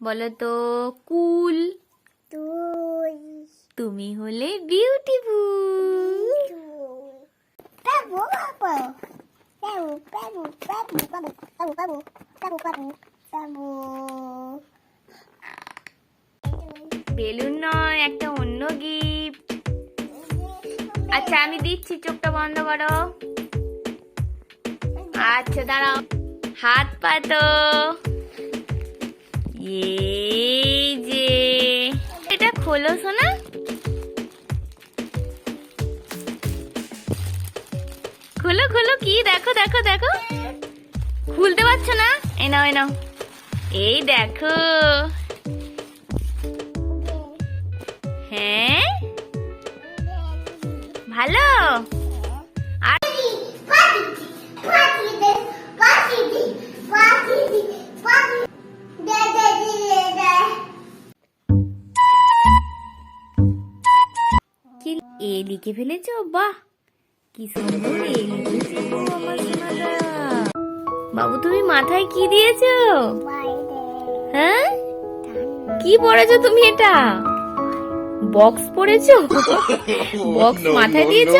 বলো তো কুল। তুমি হলে বিউটিফুল বেলুন নয় একটা অন্য গিফট। আচ্ছা আমি দিচ্ছি চোখটা বন্ধ করো। আচ্ছা দাঁড়াও। হাত পাতো এই যে এটা খোলো শোনা খোলো খোলো, কি? দেখো দেখো দেখো। খুলতে পারছ না? এই নাও এই নাও। এই দেখো। হ্যাঁ? ভালো? কি এ লিখে ফেলেছো? বাহ কি সুন্দর এ লিখেছো আমার সোনাটা বাবু তুমি মাথায় কি দিয়েছ? হ্যাঁ? কি পড়েছো তুমি এটা? বক্স পড়েছো? বক্স মাথায় দিয়েছ?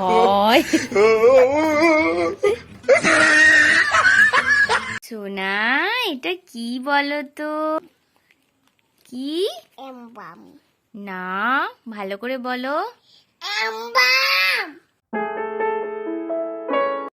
হয়। সোনা এটা কি বলো তো? কি? Embam. না ভালো করে বলো.